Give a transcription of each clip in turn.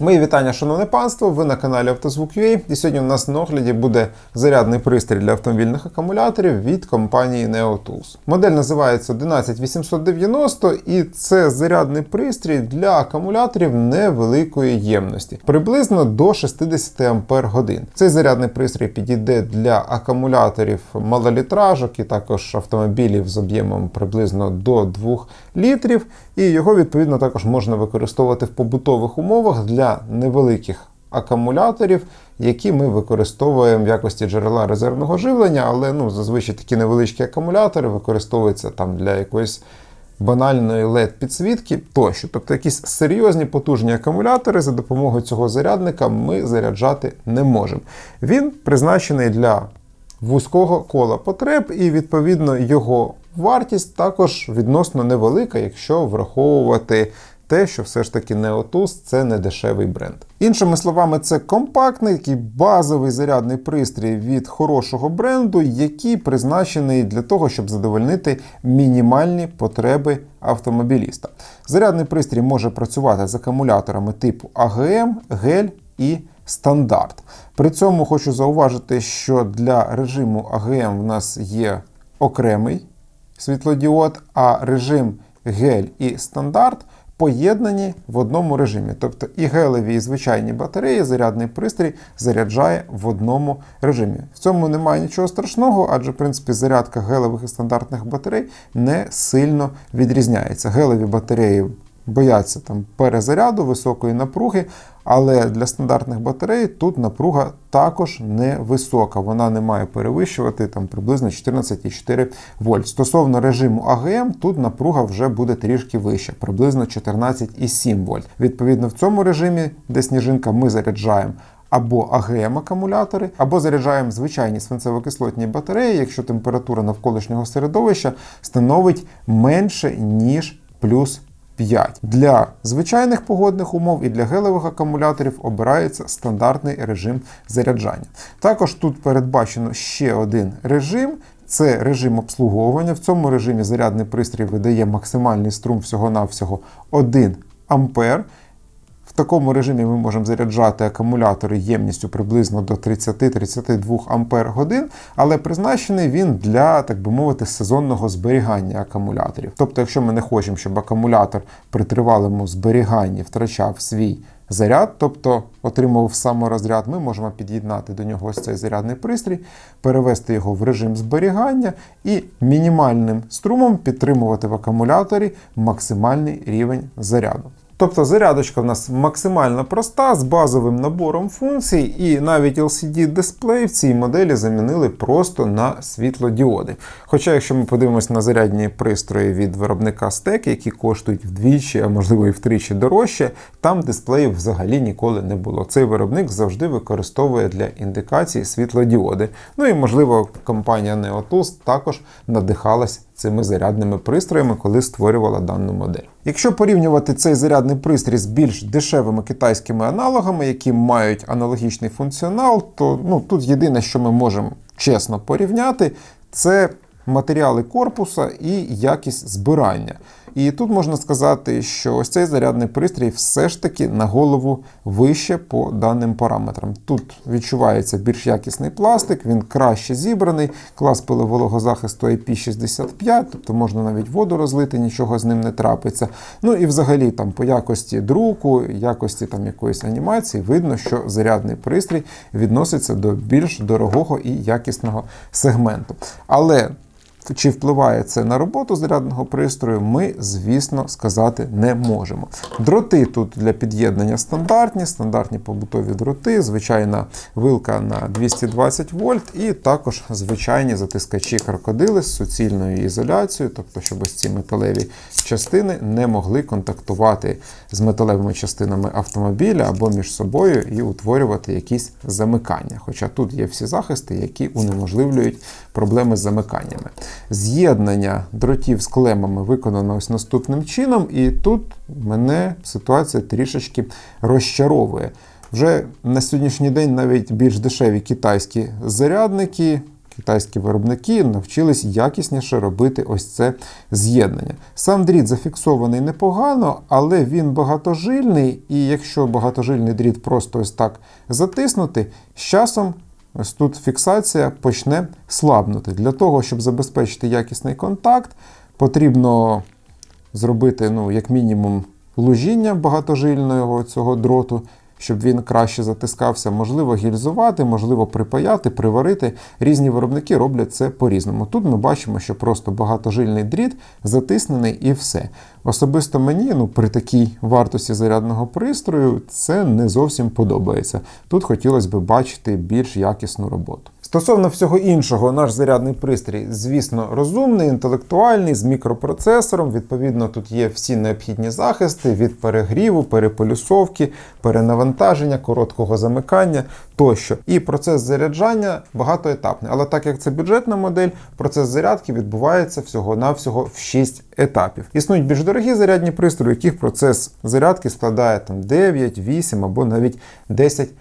Мої вітання, шановне панство. Ви на каналі Автозвук.ua і сьогодні у нас на огляді буде зарядний пристрій для автомобільних акумуляторів від компанії NeoTools. Модель називається 11890 і це зарядний пристрій для акумуляторів невеликої ємності, приблизно до 60 Ампер годин. Цей зарядний пристрій підійде для акумуляторів малолітражок і також автомобілів з об'ємом приблизно до 2 літрів. І його відповідно також можна використовувати в побутових умовах для невеликих акумуляторів, які ми використовуємо в якості джерела резервного живлення, але ну, зазвичай такі невеличкі акумулятори використовуються там для якоїсь банальної LED-підсвітки тощо. Тобто якісь серйозні потужні акумулятори за допомогою цього зарядника ми заряджати не можемо. Він призначений для вузького кола потреб, і відповідно його вартість також відносно невелика, якщо враховувати те, що все ж таки Neotus – це не дешевий бренд. Іншими словами, це компактний такий базовий зарядний пристрій від хорошого бренду, який призначений для того, щоб задовольнити мінімальні потреби автомобіліста. Зарядний пристрій може працювати з акумуляторами типу АГМ, гель і стандарт. При цьому хочу зауважити, що для режиму АГМ в нас є окремий світлодіод, а режим гель і стандарт поєднані в одному режимі. Тобто і гелеві, і звичайні батареї зарядний пристрій заряджає в одному режимі. В цьому немає нічого страшного, адже в принципі зарядка гелевих і стандартних батарей не сильно відрізняється. Гелеві батареї бояться там перезаряду високої напруги, але для стандартних батарей тут напруга також невисока. Вона не має перевищувати там приблизно 14,4 вольт. Стосовно режиму АГМ, тут напруга вже буде трішки вища, приблизно 14,7 вольт. Відповідно, в цьому режимі, де сніжинка, ми заряджаємо. Або АГМ акумулятори, або заряджаємо звичайні свинцево-кислотні батареї, якщо температура навколишнього середовища становить менше, ніж плюс 5. Для звичайних погодних умов і для гелевих акумуляторів обирається стандартний режим заряджання. Також тут передбачено ще один режим. Це режим обслуговування. В цьому режимі зарядний пристрій видає максимальний струм всього-навсього 1 ампер. Такому режимі ми можемо заряджати акумулятори ємністю приблизно до 30-32 Ампер годин, але призначений він для, так би мовити, сезонного зберігання акумуляторів. Тобто, якщо ми не хочемо, щоб акумулятор при тривалому зберіганні втрачав свій заряд, тобто отримував саморозряд, ми можемо під'єднати до нього ось цей зарядний пристрій, перевести його в режим зберігання і мінімальним струмом підтримувати в акумуляторі максимальний рівень заряду. Тобто зарядочка в нас максимально проста, з базовим набором функцій, і навіть LCD-дисплей в цій моделі замінили просто на світлодіоди. Хоча, якщо ми подивимося на зарядні пристрої від виробника STEC, які коштують вдвічі, а можливо і втричі дорожче, там дисплеїв взагалі ніколи не було. Цей виробник завжди використовує для індикації світлодіоди. Ну і можливо, компанія NeoTools також надихалась цими зарядними пристроями, коли створювала дану модель. Якщо порівнювати цей зарядний пристрій з більш дешевими китайськими аналогами, які мають аналогічний функціонал, то ну, тут єдине, що ми можемо чесно порівняти, це матеріали корпуса і якість збирання. І тут можна сказати, що ось цей зарядний пристрій все ж таки на голову вище по даним параметрам. Тут відчувається більш якісний пластик, він краще зібраний, клас пиловологозахисту IP65, тобто можна навіть воду розлити, нічого з ним не трапиться. Ну і взагалі там по якості друку, якості там якоїсь анімації, видно, що зарядний пристрій відноситься до більш дорогого і якісного сегменту. Але чи впливає це на роботу зарядного пристрою, ми, звісно, сказати не можемо. Дроти тут для під'єднання стандартні, стандартні побутові дроти, звичайна вилка на 220 вольт, і також звичайні затискачі крокодили з суцільною ізоляцією, тобто, щоб ось ці металеві частини не могли контактувати з металевими частинами автомобіля або між собою і утворювати якісь замикання. Хоча тут є всі захисти, які унеможливлюють проблеми з замиканнями. З'єднання дротів з клемами виконано ось наступним чином, і тут мене ситуація трішечки розчаровує. Вже на сьогоднішній день навіть більш дешеві китайські зарядники, китайські виробники навчились якісніше робити ось це з'єднання. Сам дріт зафіксований непогано, але він багатожильний, і якщо багатожильний дріт просто ось так затиснути, з часом ось тут фіксація почне слабнути. Для того, щоб забезпечити якісний контакт, потрібно зробити, ну, як мінімум, лужіння багатожильного цього дроту, щоб він краще затискався. Можливо, гільзувати, можливо, припаяти, приварити. Різні виробники роблять це по-різному. Тут ми бачимо, що просто багатожильний дріт затиснений і все. Особисто мені, ну, при такій вартості зарядного пристрою, це не зовсім подобається. Тут хотілося б бачити більш якісну роботу. Стосовно всього іншого, наш зарядний пристрій, звісно, розумний, інтелектуальний, з мікропроцесором. Відповідно, тут є всі необхідні захисти від перегріву, переполюсовки, перенавантаження, короткого замикання тощо. І процес заряджання багатоетапний. Але так як це бюджетна модель, процес зарядки відбувається всього-навсього в 6 етапів. Існують більш дорогі зарядні пристрої, яких процес зарядки складає там 9, 8 або навіть 10 етапів.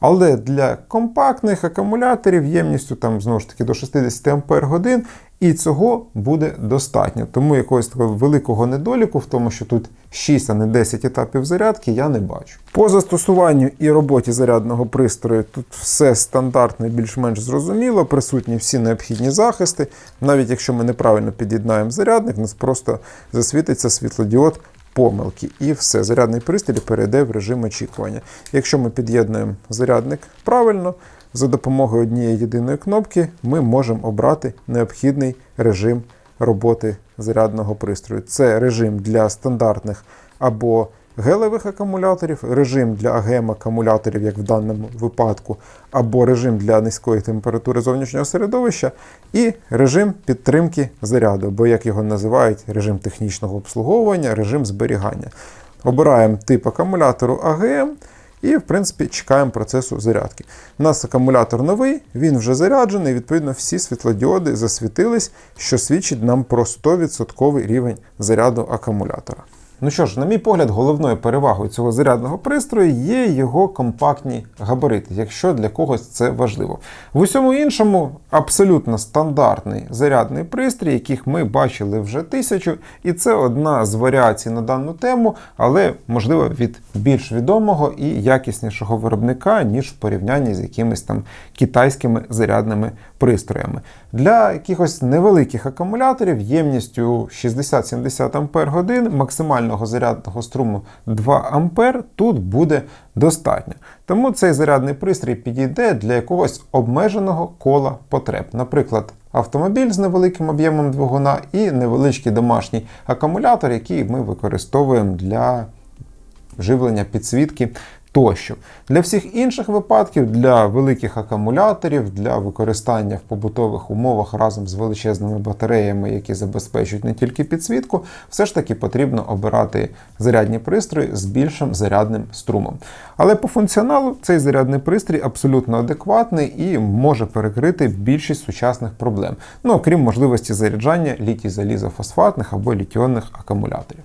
Але для компактних акумуляторів ємністю там знову ж таки до 60 Ампер годин, і цього буде достатньо. Тому якогось такого великого недоліку в тому, що тут 6, а не 10 етапів зарядки, я не бачу. По застосуванню і роботі зарядного пристрою тут все стандартно і більш-менш зрозуміло, присутні всі необхідні захисти. Навіть якщо ми неправильно під'єднаємо зарядник, у нас просто засвітиться світлодіод помилки. І все, зарядний пристрій перейде в режим очікування. Якщо ми під'єднуємо зарядник правильно, за допомогою однієї єдиної кнопки ми можемо обрати необхідний режим роботи зарядного пристрою. Це режим для стандартних або гелевих акумуляторів, режим для АГМ акумуляторів, як в даному випадку, або режим для низької температури зовнішнього середовища, і режим підтримки заряду, або як його називають, режим технічного обслуговування, режим зберігання. Обираємо тип акумулятору АГМ. І, в принципі, чекаємо процесу зарядки. У нас акумулятор новий, він вже заряджений, відповідно, всі світлодіоди засвітились, що свідчить нам про 100% рівень заряду акумулятора. Ну що ж, на мій погляд, головною перевагою цього зарядного пристрою є його компактні габарити, якщо для когось це важливо. В усьому іншому абсолютно стандартний зарядний пристрій, яких ми бачили вже тисячу, і це одна з варіацій на дану тему, але можливо від більш відомого і якіснішого виробника, ніж в порівнянні з якимись там китайськими зарядними. Для якихось невеликих акумуляторів ємністю 60-70 Ампер годин максимального зарядного струму 2 А тут буде достатньо. Тому цей зарядний пристрій підійде для якогось обмеженого кола потреб. Наприклад, автомобіль з невеликим об'ємом двигуна і невеличкий домашній акумулятор, який ми використовуємо для живлення підсвітки тощо. Для всіх інших випадків, для великих акумуляторів, для використання в побутових умовах разом з величезними батареями, які забезпечують не тільки підсвітку, все ж таки потрібно обирати зарядні пристрої з більшим зарядним струмом. Але по функціоналу цей зарядний пристрій абсолютно адекватний і може перекрити більшість сучасних проблем, ну окрім можливості заряджання літій залізофосфатних або літіонних акумуляторів.